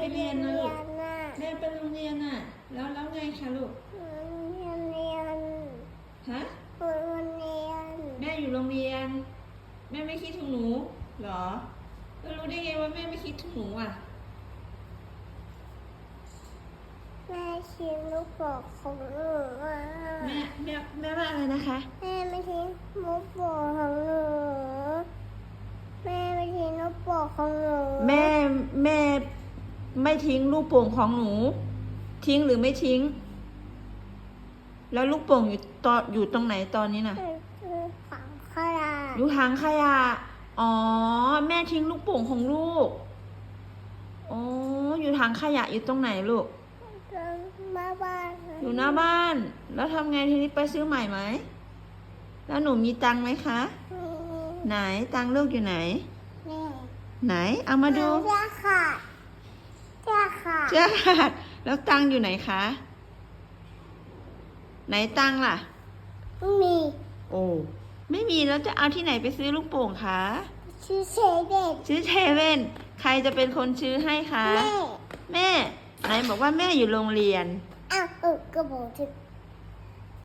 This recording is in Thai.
ไปเรียนนะลูกเรียนน่ะแม่ไปโรงเรียนน่ะ แล้วแล้วไงคะลูกเรียนเรียนฮะโรงเรียน แม่อยู่โรงเรียน แม่ไม่คิดถึงหนูเหรอแล้วรู้ได้ไงว่าแม่ไม่คิดถึงหนูอะแม่ชิมลูกโป่งของหนูอะแม่แม่แม่ว่าอะไรนะคะแม่ไม่ทิ้งลูกโป่งของหนูแม่ไม่ทิ้งลูกโป่งของหนูแม่แม่ ไม่ทิ้งลูกโป่งของหนู ทิ้งหรือไม่ทิ้ง แล้วลูกโป่งอยู่ตออยู่ตรงไหนตอนนี้น่ะคือฝังขยะอยู่ถังขยะอ๋อ แม่ทิ้งลูกโป่งของลูกอ๋ออยู่ถังขยะอยู่ตรงไหนลูกมาบ้านอยู่หน้าบ้าน แล้วทำไงทีนี้ไปซื้อใหม่ไหมแล้วหนูมีตังค์ไหมคะ ไหนตังค์ลูกอยู่ไหนนี่ไหนเอามาดูเจ้าค่ะเจ้าค่ะ เจ้าขาดแล้วตังค์อยู่ไหนคะ ไหนตังค์ล่ะมี โอ้ ไม่มีแล้วจะเอาที่ไหนไปซื้อลูกโป่งคะชื่อเซเด็กซื้อเทเว่นใครจะเป็นคนซื้อให้คะ แม่ แม่ ไหนบอกว่าแม่อยู่โรงเรียน อ้าวเออกระบอกที่